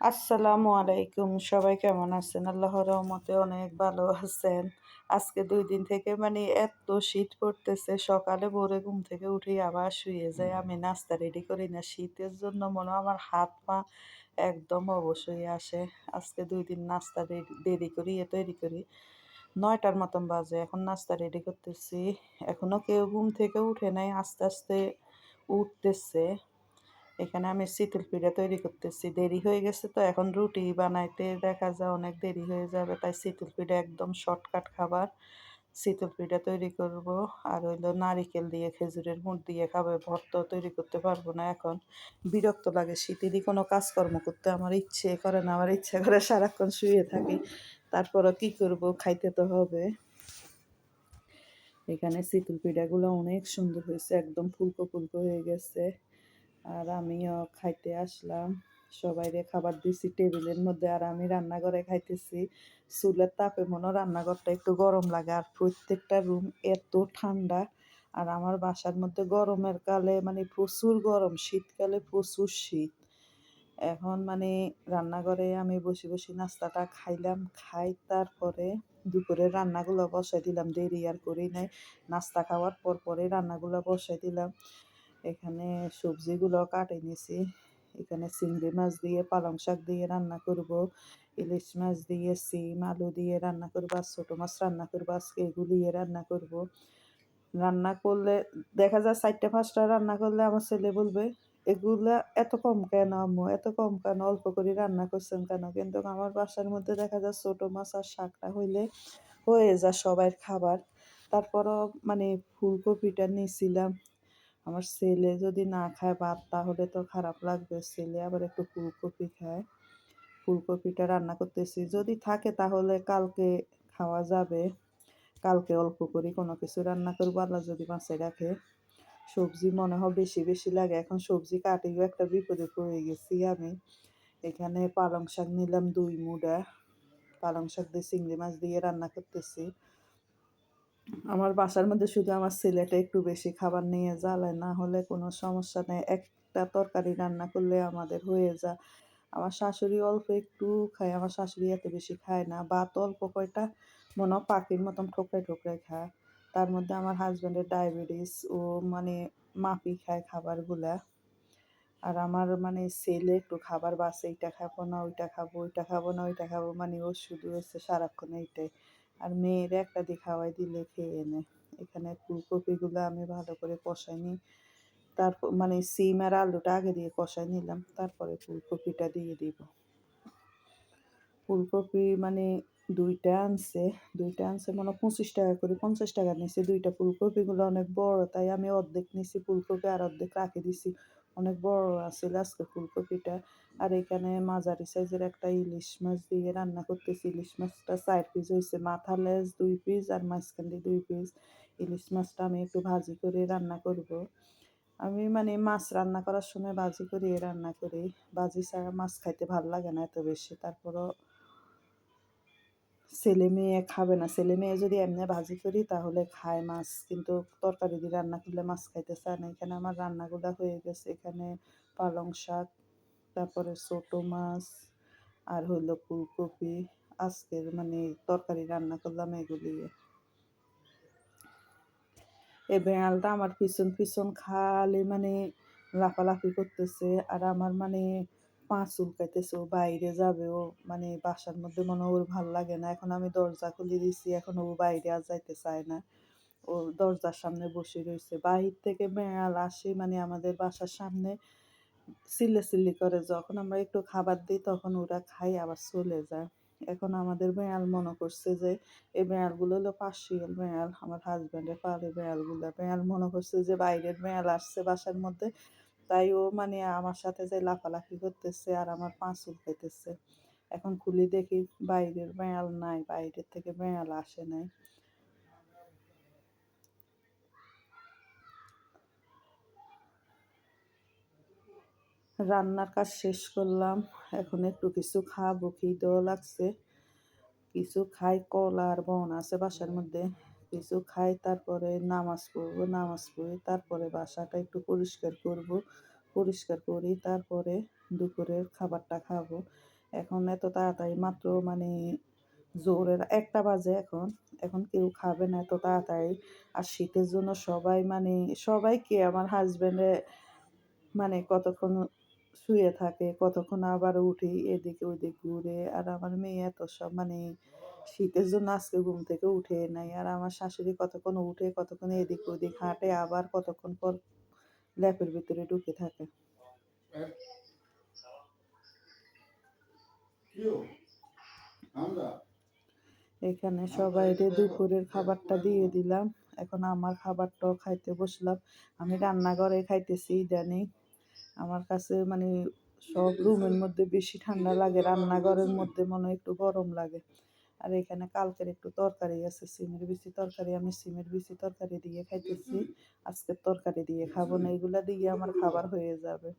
আসসালামু আলাইকুম। সবাই কেমন আছেন? আল্লাহর রহমতে অনেক ভালো আছেন। আজকে দুই দিন থেকে মানে এত শীত পড়তেছে, সকালে ভোরে ঘুম থেকে উঠে আবার শুয়ে যায় আমি নাস্তা রেডি করি না। শীতের জন্য মনে আমার হাত পা একদম অবশ্যই আসে। আজকে দুই দিন নাস্তা দেরি করি এ তৈরি করি। নয়টার মতন বাজে, এখন নাস্তা রেডি করতেছি। এখনও কেউ ঘুম থেকে উঠে নাই, আস্তে আস্তে উঠতেছে। এখানে আমি শীতল পিঠা তৈরি করতেছি। দেরি হয়ে গেছে তো এখন রুটি বানাইতে দেখা যায় অনেক দেরি হয়ে যাবে, তাই শীতল পিঠা একদম শর্টকাট খাবার। শীতল পিঠা তৈরি করব আর হইল নারিকেল দিয়ে, খেজুরের মুড় দিয়ে খাবে। ভর্ত তৈরি করতে পারব না এখন। বিরক্ত লাগে শীতেরই কোনো কাজকর্ম করতে আমার ইচ্ছে করে না, আমার ইচ্ছে করে সারাক্ষণ শুয়ে থাকি। তারপরও কি করব, খাইতে তো হবে। এখানে শীতল পিঠাগুলো অনেক সুন্দর হয়েছে, একদম ফুলকো ফুলকো হয়ে গেছে। আর আমিও খাইতে আসলাম। সবাইরে খাবার দিছি, টেবিলের মধ্যে আর আমি রান্নাঘরে খাইতেছি। চুলের তাপে মনে রান্নাঘরটা একটু গরম লাগে আর প্রত্যেকটা রুম এত ঠান্ডা। আর আমার বাসার মধ্যে গরমের কালে মানে প্রচুর গরম, শীতকালে প্রচুর শীত। এখন মানে রান্নাঘরে আমি বসে বসে নাস্তাটা খাইলাম, খাই তারপরে দুপুরে রান্নাগুলো বসাই দিলাম। দেরি আর করি নাই। নাস্তা খাওয়ার পর পরে রান্নাগুলো বসাই দিলাম। এখানে সবজিগুলো কাটে নিছি। এখানে চিংড়ি মাছ দিয়ে, পালং শাক দিয়ে রান্না করব। ইলিশ মাছ দিয়ে, সিম, আলু দিয়ে রান্না করব। আর ছোটো মাছ রান্না করব। আজকে এগুলো দিয়ে রান্না করব। রান্না করলে, দেখা যায় চারটে, পাঁচটা রান্না করলে আমার ছেলে বলবে, এগুলা এত কম কেন আম্মু? এত কম কেন? অল্প করে রান্না করছেন কেন? কিন্তু আমার বাসার মধ্যে দেখা যায় ছোটো মাছ আর শাকটা হইলে হয়ে যায় সবাই খাবার। তারপরও মানে ফুলকপিটা নিয়েছিলাম আমার ছেলে যদি না খায় ভাত, তাহলে তো খারাপ লাগবে। ছেলে আবার একটু ফুলকপি খায়। ফুলকপিটা রান্না করতেছি। যদি থাকে তাহলে কালকে খাওয়া যাবে। কালকে অল্প করে কোনো কিছু রান্না করব। আল্লাহ যদি বাঁচে রাখে। সবজি মনে হয় বেশি বেশি লাগে। এখন সবজি কাটিও একটা বিপদে পড়ে গেছি আমি। এখানে পালং শাক নিলাম দুই মুডা। পালং শাক দিয়ে চিংড়ি মাছ দিয়ে রান্না করতেছি। আমার বাসার মধ্যে শুধু আমার ছেলেটা একটু বেশি খাবার নিয়ে জ্বালায়, না হলে কোনো সমস্যা নেই। একটা তরকারি রান্না করলে আমাদের হয়ে যায়। আমার শাশুড়ি অল্প একটু খায়, আমার শাশুড়ি এত বেশি খায় না। ভাত অল্প কয়টা, মনে পাখির মতন ঠোকরাই ঠোকরাই খায়। তার মধ্যে আমার হাজব্যান্ডের ডায়াবেটিস ও মানে মাপি খায় খাবারগুলা। আর আমার মানে ছেলে একটু খাবার বাসে, এইটা খাব না, ওইটা খাব ওইটা খাব না, ওইটা খাব মানে ও শুধু হচ্ছে সারাক্ষণ এইটাই। আর মেয়ের একটা দিয়ে খাওয়াই দিলে খেয়ে নেয় এখানে ফুলকপিগুলো আমি ভালো করে কষাই নিই তারপর মানে সিম আর আলুটা আগে দিয়ে কষাই নিলাম, তারপরে ফুলকপিটা দিয়ে দিব। ফুলকপি মানে দুইটা আনছে দুইটা আনছে মানে পঁচিশ টাকা করে, পঞ্চাশ টাকা নিছে। দুইটা ফুলকপিগুলো অনেক বড়, তাই আমি অর্ধেক নিছি ফুলকপি আর অর্ধেক রাখে দিছি। অনেক বড় আছিল আজকে ফুলকপিটা। আর এখানে মাঝারি সাইজের একটা ইলিশ মাছ দিয়ে রান্না করতেছি। ইলিশ মাছটা চার পিস হয়েছে মাথা লেজ দুই পিস আর মাঝখান দিয়ে দুই পিস ইলিশ মাছটা আমি একটু ভাজি করে রান্না করব। আমি মানে মাছ রান্না করার সময় ভাজি করে রান্না করি। ভাজি ছাড়া মাছ খাইতে ভালো লাগে না এত বেশি। তারপরও ছেলে মেয়ে খাবে না। ছেলে মেয়ে যদি এমনি ভাজি করি তাহলে খায় মাছ, কিন্তু তরকারি দিয়ে রান্না করলে মাছ খাইতে চায় না। এখানে আমার রান্নাগুলো হয়ে গেছে। এখানে পালং শাক, তারপরে ছোটো মাছ, আর হইল ফুলকপি। আজকের মানে তরকারি রান্না করলাম এগুলি। এই বেড়ালটা আমার পিছন পিছন খালি মানে লাফালাফি করতেছে। আর আমার মানে পা চুলকাইতেছে ও বাইরে যাবে ও মানে বাসার মধ্যে মনে ওর ভালো লাগে না। এখন আমি দরজা খুলে দিছি, এখন ও বাইরে আর যাইতে চায় না। ও দরজার সামনে বসে রয়েছে বাহির থেকে বেড়াল আসে মানে আমাদের বাসার সামনে চিল্লে চিল্লি করে। যখন আমরা একটু খাবার দিই, তখন ওরা খাই আবার চলে যায়। এখন আমাদের বেড়াল মনে করছে যে, এই বেড়ালগুলো হলো পার্সিয়াল বেড়াল আমার হাজব্যান্ডের পাড়ে বেড়ালগুলো বেড়াল মনে করছে যে, বাইরের বেড়াল আসছে বাসার মধ্যে। তাই ও মানে আমার সাথে যে লাফালাফি করতেছে আর আমার পা চুলকাইতেছে এখন খুলি দেখি বাইরের বেড়াল নাই, বাইরের থেকে বেড়াল আসে নাই। রান্নার কাজ শেষ করলাম, এখন একটু কিছু খাব, খিদেও লাগছে। কিছু খাই, কলা আর বন আছে বাসার মধ্যে। কিছু খাই, তারপরে নামাজ পড়ব, নামাজ পড়ে তারপরে বাসাটা একটু পরিষ্কার করব। পরিষ্কার করি তারপরে দুপুরের খাবারটা খাব। এখন এত তাড়াতাড়ি মাত্র মানে জোরের একটা বাজে এখন। এখন কেউ খাবে না এত তাড়াতাড়ি। আর শীতের জন্য সবাই মানে সবাইকে আমার হাজব্যান্ডে মানে কতক্ষণ শুয়ে থাকে, কতক্ষণ আবার উঠি, এদিকে ওদিক ঘুরে। আর আমার মেয়ে এত সব মানে শীতের জন্য আজকে ঘুম থেকে উঠে নাই। আর আমার শাশুড়ি কতক্ষণ উঠে কতক্ষণ এদিক ওদিক হাঁটে আবার কতক্ষণ পর ল্যাপের ভিতরে ঢুকে থাকে। এখানে সবাইরে দুপুরের খাবারটা দিয়ে দিলাম। এখন আমার খাবারটাও খাইতে বসলাম। আমি রান্নাঘরে খাইতেছি ইদানিং। আমার কাছে মানে সব রুমের মধ্যে বেশি ঠান্ডা লাগে রান্নাঘরের মধ্যে মনে হয় একটু গরম লাগে। আর এখানে কালকের একটু তরকারি আছে সিমের বেশি তরকারি আমি সিমের বেশি তরকারি দিয়ে খাইতেছি। আজকে তরকারি দিয়ে খাব না এগুলা দিয়ে আমার খাবার হয়ে যাবে।